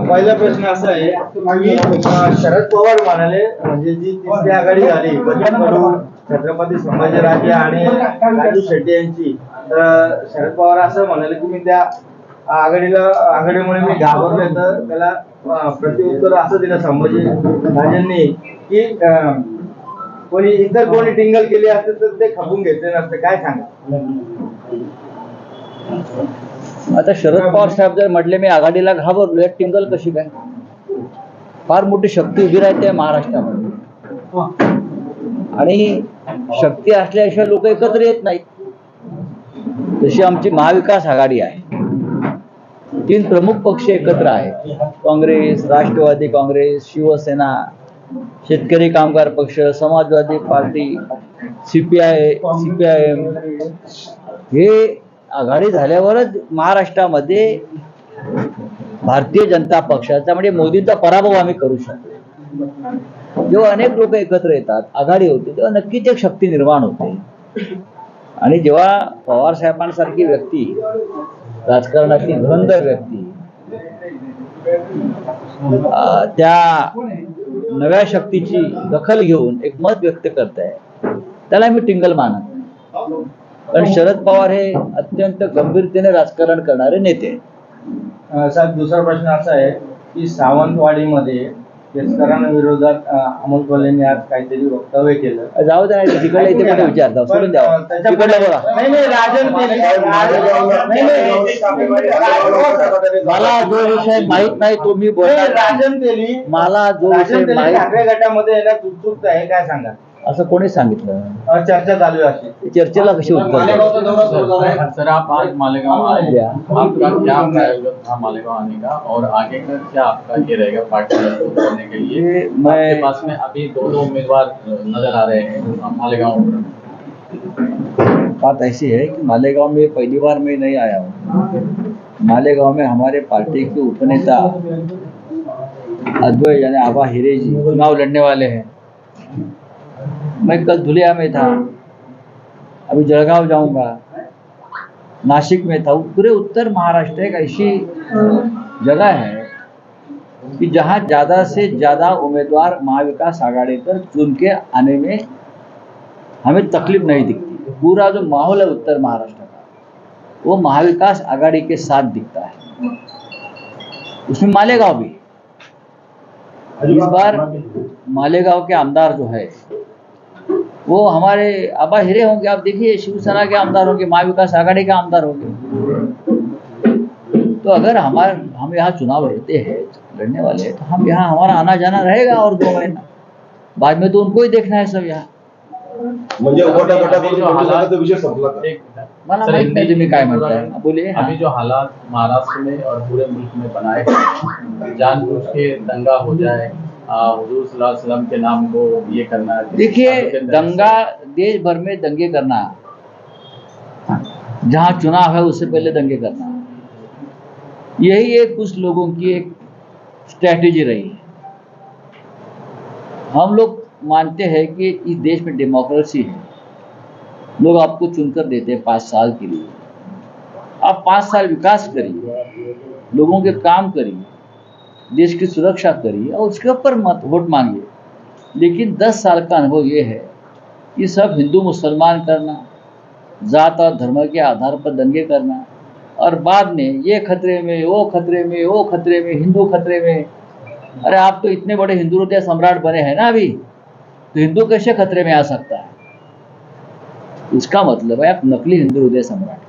पहिला प्रश्न असा आहे की शरद पवार म्हणाले म्हणजे जी तिसरी आघाडी झाली छत्रपती संभाजी छत्रपती संभाजीराजे आणि राजू शेट्टी यांची तर शरद पवार असं म्हणाले की मी त्या आघाडीला आघाडीमुळे मी घाबरले तर त्याला अं, प्रत्युत्तर असं दिलं संभाजी राजेंनी की कोणी इतर कोणी टिंगल केली असते तर ते खपून घेतले नसते. काय सांगा? आता शरद पवार साहेब जर म्हटले मी आघाडीला घाबरलो यात टिंगल कशी काय? फार मोठी शक्ती उभी राहते महाराष्ट्रामध्ये. आणि शक्ती असल्याशिवाय लोक एकत्र येत नाहीत. जशी आमची महाविकास आघाडी आहे. तीन प्रमुख पक्ष एकत्र आहेत. काँग्रेस राष्ट्रवादी काँग्रेस शिवसेना शेतकरी कामगार पक्ष समाजवादी पार्टी सीपीआय सीपीआयएम हे आघाडी झाल्यावरच महाराष्ट्रामध्ये भारतीय जनता पक्षाचा म्हणजे मोदींचा पराभव आम्ही करू शकतो. जेव्हा अनेक लोक एकत्र येतात आघाडी होते तेव्हा नक्कीच एक शक्ती निर्माण होते. आणि जेव्हा पवार साहेबांसारखी व्यक्ती राजकारणातली धुरंधर व्यक्ती त्या नव्या शक्तीची दखल घेऊन एक मत व्यक्त करताय त्याला मी टिंगल मानत कारण शरद पवार हे अत्यंत गंभीरतेने राजकारण करणारे नेते आहेत. अं, साहेब दुसरा प्रश्न असा आहे की सावंतवाडीमध्ये अं, अमोल कोल्हेंनी आज काहीतरी वक्तव्य केलं. जाऊ द्या तिकडे इथे कुठे विचारता सोडून द्या. तिकडलं बोला. नाही नाही राजन तेली नाही नाही मला जो विषय माहीत नाही तो मी नाही. राजन तेली मला जो विषय ठाकरे गटामध्ये येण्यात उत्सुकता आहे काय सांगा असं कोणी सांगितलं? चर्चा चालू आहे अशी. चर्चेला कशी उत्तर द्यायचं? सर आप आज मालेगांव आए। आपका क्या प्रायोजन था मालेगांव आने का? और आगे का क्या आपका ये रहेगा पार्टी मज़बूत करने के लिए? ये आपके मैं पास में अभी दो दो उम्मीदवार नज़र आ रहे हैं मालेगांव में। बात ऐसी है कि मालेगांव में पहली बार मैं नहीं आया हूँ। मालेगांव में हमारे पार्टी के उपनेता अद्वैत यानी आभा हिरे जी चुनाव लड़ने वाले हैं। मैं कल धुलिया में था। अभी जलगांव जाऊँगा। नासिक में था। पूरे उत्तर महाराष्ट्र एक ऐसी जगह है कि जहाँ ज़्यादा से ज़्यादा उम्मीदवार महाविकास आघाड़ी पर चुन के आने में हमें तकलीफ़ नहीं दिखती। पूरा जो माहौल है उत्तर महाराष्ट्र का, वो महाविकास आघाड़ी के साथ दिखता है। उसमें मालेगांव भी। इस बार मालेगांव के आमदार जो है वो हमारे आबा हिरे होंगे। आप देखिए शिवसेना के आमदार होंगे महाविकास आघाड़ी के आमदार होंगे। तो अगर हमारे हम यहाँ चुनाव लड़ते हैं लड़ने वाले हैं तो हम यहाँ हमारा आना जाना रहेगा और दो महीना। बाद में तो उनको ही देखना है सब यहाँ। तुम्ही काय हिंदी- म्हणताय बोलिए हाँ. अभी जो हालात महाराष्ट्र में और पूरे मुल्क में बनाए हैं, जानबूझ के दंगा हो जाए हुजूर वसल्लम के नाम को ये करना देखिए दंगा देश भर में दंगे करना। जहाँ चुनाव है उससे पहले दंगे करना। यही एक कुछ लोगों की एक स्ट्रैटेजी रही। है हम लोग मानते हैं कि इस देश में डेमोक्रेसी है। लोग आपको चुनकर देते हैं पाँच साल के लिए। आप पाँच साल विकास करिए। लोगों के काम करिए। देश की सुरक्षा करिए और उसके ऊपर मत, वोट मांगिए। लेकिन दस साल का अनुभव ये है कि सब हिंदू मुसलमान करना, जात और धर्म के आधार पर दंगे करना और बाद में ये खतरे में, वो खतरे में, वो खतरे में, हिंदू खतरे में। अरे आप तो इतने बड़े हिंदू हृदय सम्राट बने हैं ना अभी तो हिंदू कैसे खतरे में आ सकता है? इसका मतलब है आप नकली हिंदू हृदय सम्राट।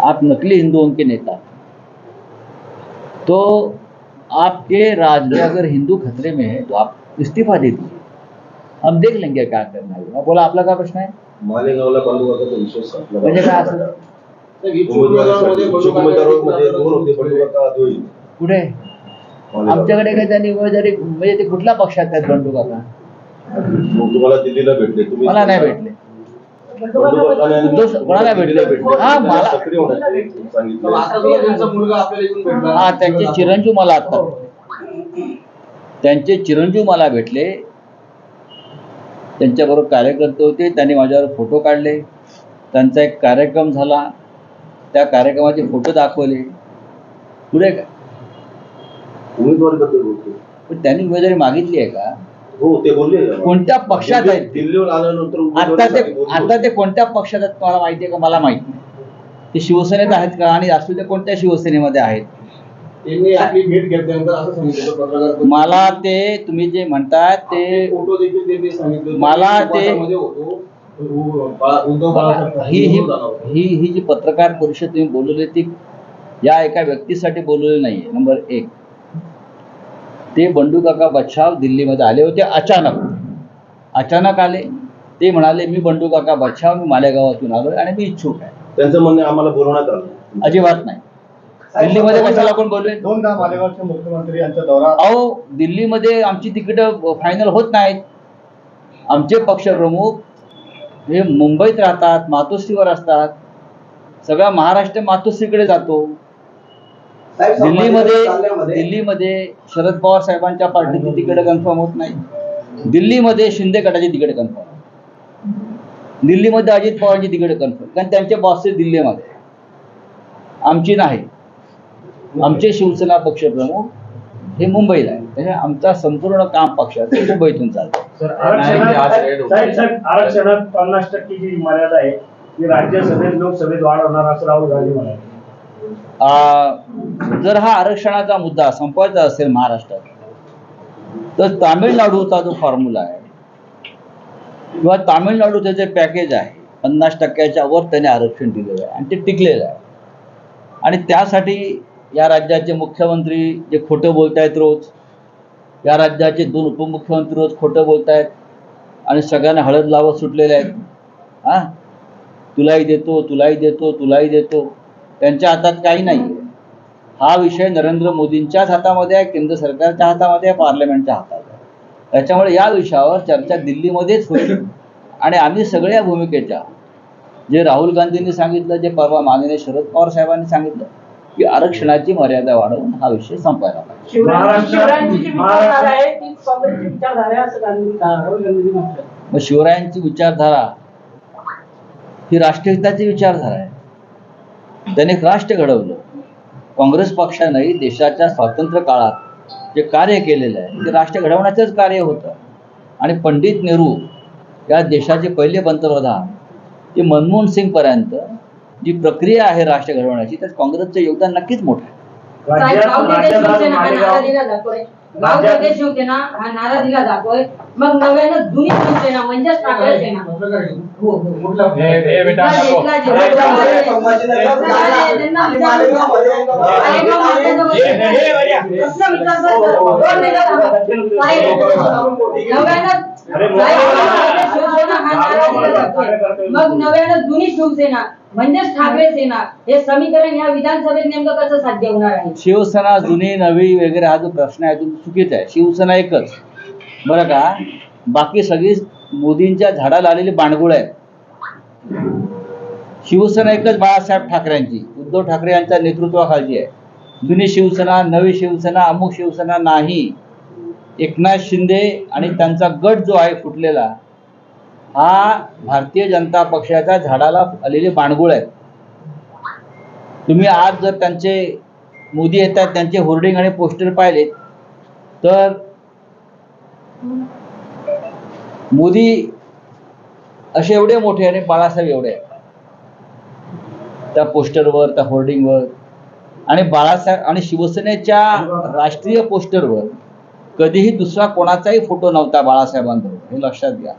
आप नकली हिंदुओं के नेता तो आपके राज में अगर हिंदू खतरे में है तो आप इस्तीफा दे दीजिए। हम देख लेंगे क्या करना है। बोला आपला काय प्रश्न आहे मालेगावला म्हणजे काय असं कुठे? आमच्याकडे काय त्यांनी उमेदवारी म्हणजे ते कुठल्या पक्षात आहेत बंडू काका मग तुम्हाला दिल्लीला भेटले मला नाही भेटले. बंडूकाकाने उद्धव- कोणाला भेटले? भेटले? हा, मला- सक्रिय होण्याचे सांगितलं. हा त्यांचे चिरंजीव मला आता. भेटले. त्यांचे चिरंजीव मला भेटले. त्यांच्याबरोबर कार्यकर्ते होते. त्यांनी माझ्यावर फोटो काढले. त्यांचा एक कार्यक्रम झाला. त्या कार्यक्रमाचे फोटो दाखवले. पुढे काय? उमेदवारीबद्दल बोलतो पण त्यांनी उमेदवारी मागितली आहे का? हो ते बोलले कोणत्या पक्षात आहेत ते? दिल्लीवर आल्यानंतर आता उमेदवारीसाठी ते. आता ते कोणत्या पक्षात आहेत तुम्हाला माहिती आहे का मला माहिती नाही. ते शिवसेनेत आहेत का आणि असू ते कोणत्या शिवसेनेमध्ये आहेत त्यांनी आपली भेट घेतल्यानंतर असं सांगितलं पत्रकार परिषदेत. मला ते तुम्ही जे म्हणतात ते फोटो देखील त्यांनी सांगितलं मला ते- उपवासामध्ये होतो उ- बाळा- उद्धव बाळासाहेब ही ही होते. ही ही जी पत्रकार परिषद तुम्ही बोलवली ती या एका व्यक्तीसाठी बोलवली नाहीये नंबर एक ते बंडू काका बच्छाव दिल्लीमध्ये आले होते अचानक. अचानक आले. ते म्हणाले मी बंडू काका बच्छाव मी मालेगावातून आलोय आणि मी इच्छुक आहे. त्यांचं म्हणणे आम्हाला बोलवण्यात आलं. अजिबात नाही. दिल्लीमध्ये कशाला कोण बोलवे दोनदा मालेगावचे मुख्यमंत्री यांचा दौरा अहो दिल्लीमध्ये आमची तिकीटं फायनल होत नाहीत. आमचे पक्षप्रमुख हे मुंबईत राहतात मातोश्रीवर असतात. सगळा महाराष्ट्र मातोश्रीकडे जातो. दिल्लीमध्ये दिल्लीमध्ये शरद पवार साहेबांच्या पार्टीची तिकीट कन्फर्म होत नाही दिल्लीमध्ये शिंदे गटाची तिकीट कन्फर्म दिल्लीमध्ये अजित पवारांची तिकीट कन्फर्म कारण त्यांचे बॉसेस दिल्लीमध्ये आमची नाही. आमचे शिवसेना पक्षप्रमुख हे मुंबईला आहे त्यामुळे आमचा संपूर्ण काम पक्षाचं मुंबईतून चालतं सर आरक्षणात पन्नास टक्के जी मर्यादा आहे ती राज्यसभेत लोकसभेत वाढ होणार असं राहुल गांधी म्हणाले. आ, जर हा आरक्षणाचा मुद्दा संपवायचा असेल महाराष्ट्रात तर तामिळनाडूचा जो फॉर्म्युला आहे किंवा तामिळनाडूचं जे पॅकेज आहे पन्नास टक्क्याच्या वर त्याने आरक्षण दिलेलं आहे आणि ते टिकलेलं आहे. आणि त्यासाठी या राज्याचे मुख्यमंत्री जे खोटं बोलतायत रोज या राज्याचे दोन उपमुख्यमंत्री रोज खोटं बोलतायत आणि सगळ्यांना हळद लावत सुटलेले आहेत. हां? तुलाही देतो तुलाही देतो तुलाही देतो. त्यांच्या हातात काही नाही हा विषय नरेंद्र मोदींच्याच हातामध्ये आहे केंद्र सरकारच्या हातामध्ये आहे पार्लमेंटच्या हातात आहे. त्याच्यामुळे या विषयावर चर्चा दिल्लीमध्येच होईल. आणि आम्ही सगळ्या भूमिकेच्या जे राहुल गांधींनी सांगितलं जे परवा माननीय शरद पवार साहेबांनी सांगितलं की आरक्षणाची मर्यादा वाढवून हा विषय संपायला पाहिजे. मग शिवरायांची विचारधारा ही राष्ट्रहिताची विचारधारा आहे. त्याने राष्ट्र घडवलं. काँग्रेस पक्षानंही देशाच्या स्वातंत्र्य काळात जे कार्य केलेलं आहे ते राष्ट्र घडवण्याचंच कार्य होतं. आणि पंडित नेहरू या देशाचे पहिले पंतप्रधान ते मनमोहन सिंगपर्यंत जी प्रक्रिया आहे राष्ट्र घडवण्याची त्यात काँग्रेसचं योगदान नक्कीच मोठं आहे. शिवसेना हा नारा दिला जातोय हा मग नव्यानं जुनी शिवसेना म्हणजेच ठाकरे सेना हो हो हे हे नव्यानं शिवसेना हा मग नव्यानं जुनी शिवसेना म्हणजेच ठाकरे सेना हे समीकरण या विधानसभेत नेमकं कसं साध्य होणार आहे? शिवसेना जुनी नवी वगैरे हा जो प्रश्न आहे तो चुकीचा आहे. शिवसेना एकच. बरं का? बाकी सगळी मोदींच्या झाडाला आलेली बाणगुळ आहे शिवसेना एकच बाळासाहेब ठाकरेंची. उद्धव ठाकरे यांच्या नेतृत्वाखालची आहे. जुनी शिवसेना नवी शिवसेना अमुक शिवसेना नाही. एकनाथ शिंदे आणि त्यांचा गट जो आहे फुटलेला हा भारतीय जनता पक्षाच्या झाडाला आलेले बाणगुळ आहेत. तुम्ही आज जर त्यांचे मोदी येतात त्यांचे होर्डिंग आणि पोस्टर पाहिले तर मोदी असे एवढे मोठे आणि बाळासाहेब एवढे त्या पोस्टरवर त्या होर्डिंगवर आणि बाळासाहेब आणि शिवसेनेच्या राष्ट्रीय पोस्टरवर कधीही दुसरा कोणाचाही फोटो नव्हता बाळासाहेबांबरोबर हे लक्षात घ्या.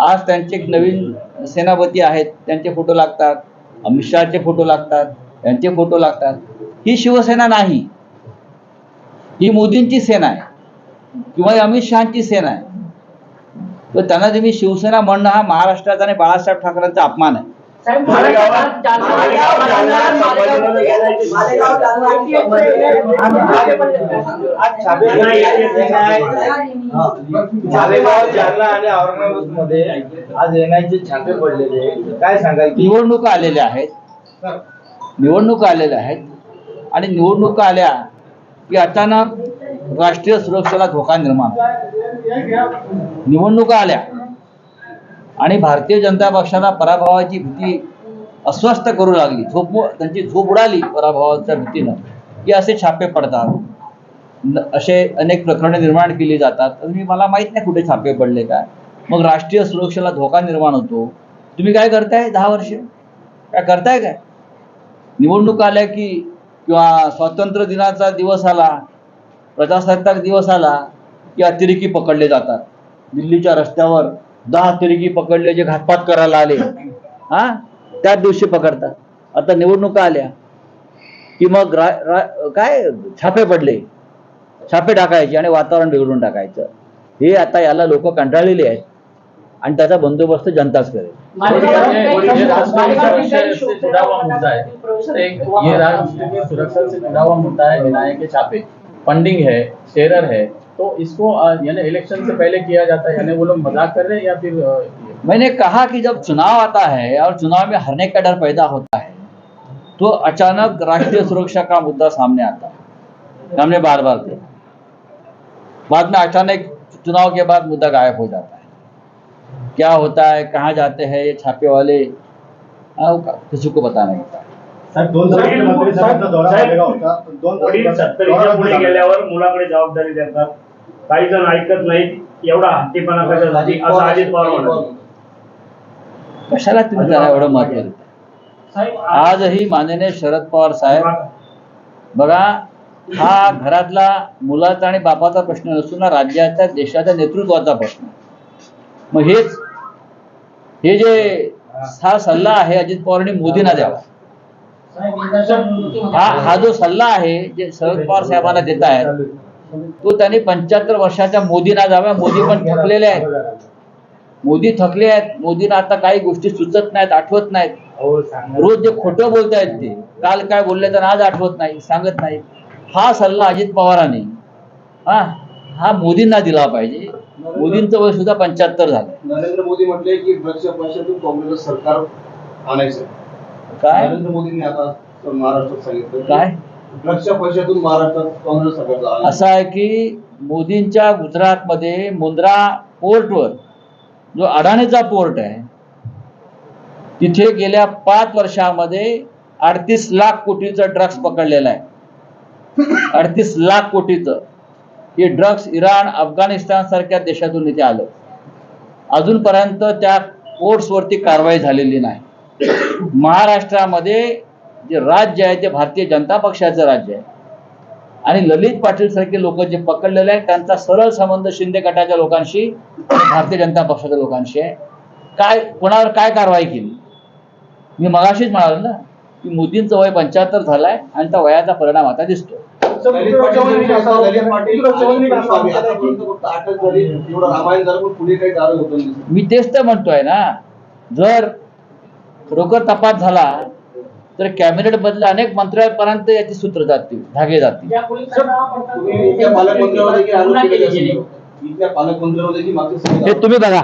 आज त्यांचे नवीन सेनापती आहेत त्यांचे फोटो लागतात अमित शहाचे फोटो लागतात त्यांचे फोटो लागतात. ही शिवसेना नाही. ही मोदींची सेना आहे. किंवा अमित शहाची सेना आहे. तर त्यांना तुम्ही शिवसेना म्हणणं हा महाराष्ट्राचा आणि बाळासाहेब ठाकरेंचा अपमान आहे. साहेब मालेगावात- जालना- मालेगाव- जालना- मालेगाव- मालेगाव- आज छापेमारी येते काय? मालेगाव जालना आणि औरंगाबादमध्ये आज एनआयचे छापे पडलेले आहेत. काय सांगाल की? निवडणुका आलेल्या आहेत. निवडणुका आलेल्या आहेत. आणि निवडणुका आल्या की अचानक राष्ट्रीय सुरक्षेला धोका निर्माण होतो. निवडणुका आल्या आणि भारतीय जनता पक्षाला पराभवाची भीती अस्वस्थ करू लागली. झोप त्यांची झोप उडाली पराभवाच्या भीतीनं. की असे छापे पडतात. असे अनेक प्रकरणे निर्माण केली जातात. तर मी मला माहीत नाही कुठे छापे पडले काय. मग राष्ट्रीय सुरक्षेला धोका निर्माण होतो. तुम्ही काय करताय दहा वर्ष? काय करताय काय? निवडणूक आल्या की किंवा स्वातंत्र्य दिनाचा दिवस आला प्रजासत्ताक दिवस आला की अतिरेकी पकडले जातात. दिल्लीच्या रस्त्यावर दहा अतिरेकी पकडले जे घातपात करायला आले. हा? त्याच दिवशी पकडतात. आता निवडणुका आल्या की मग रा, रा, काय छापे पडले? छापे टाकायचे आणि वातावरण बिघडून टाकायचं. हे आता याला लोक कंटाळलेले आहेत. आणि त्याचा बंदोबस्त जनताच करेल. सुरक्षा से जुड़ा हुआ मुद्दा है सर एक ये राष्ट्रीय सुरक्षा से जुड़ा हुआ मुद्दा है एनआईए के छापे. फंडिंग है टेरर है तो इसको यानी इलेक्शन से पहले किया जाता है यानी वो लोग मज़ाक कर रहे हैं या फिर मैंने कहा कि जब चुनाव आता है और चुनाव में हारने का डर पैदा होता है तो अचानक राष्ट्रीय सुरक्षा का मुद्दा सामने आता है। हमने बार बार देखा। बाद में अचानक चुनाव के बाद मुद्दा गायब हो जाता है। क्या होता है कहाँ जाते हैं ये छापे वाले? हाँ, किसी को पता नहीं होता। दोन वडील सत्तरीच्या पुढे गेल्यावर मुलाकडे जबाबदारी देतात। काही जण ऐकत नाहीत एवढा हट्टीपणा कशासाठी असं अजित पवार म्हणाले. कशाला तुम्ही त्याला एवढं महत्त्व देता आजही माननीय शरद पवार साहेब बघा. हा घरातला मुलाचा आणि बापाचा प्रश्न नसून हा राज्याच्या देशाच्या नेतृत्वाचा प्रश्न. मग हेच हे जे हा सल्ला आहे अजित पवारांनी मोदींना द्यावा. हा हा जो सल्ला आहे जे शरद पवार साहेबांना देत आहेत तो त्यांनी पंच्याहत्तर वर्षाच्या मोदींना द्यावा मोदी पण थकलेले आहेत. मोदी थकले आहेत. मोदींना आता काही गोष्टी सुचत नाहीत आठवत नाहीत. रोज जे खोटं बोलतायत ते. काल काय बोलले तर आज आठवत नाही सांगत नाही. हा सल्ला अजित पवारांनी हा हा मोदींना दिला पाहिजे. मोदींचं वय सुद्धा पंच्याहत्तर झालं. नरेंद्र मोदी म्हटले की काँग्रेस सरकार आणायचं. काय? नरेंद्र मोदींनी आता महाराष्ट्रात सांगितलं काय? ड्रग्सच्या महाराष्ट्रात काँग्रेस असं आहे की मोदींच्या गुजरातमध्ये मुंद्रा पोर्टवर जो अडाणीचा पोर्ट आहे तिथे गेल्या पाच वर्षामध्ये अडतीस लाख कोटीचं ड्रग्स पकडलेलं आहे. अडतीस लाख कोटीचं. हे ड्रग्स इराण अफगाणिस्तान सारख्या देशातून इथे आलं. अजूनपर्यंत त्या पोर्ट्सवरती कारवाई झालेली नाही. महाराष्ट्रामध्ये जे राज्य आहे ते भारतीय जनता पक्षाचं राज्य आहे आणि ललित पाटील सारखे लोक जे पकडलेले आहेत त्यांचा सरळ संबंध शिंदे गटाच्या लोकांशी भारतीय जनता पक्षाच्या लोकांशी आहे काय कोणावर काय कारवाई केली मी मगाशीच म्हणालो ना की मोदींचं वय पंच्याहत्तर झालाय आणि त्या वयाचा परिणाम आता दिसतो मी तेच तर म्हणतोय ना जर खरोखर तपास झाला तर कॅबिनेट मधल्या अनेक मंत्र्यांपर्यंत याची सूत्र जातील धागे जातील हे तुम्ही बघा.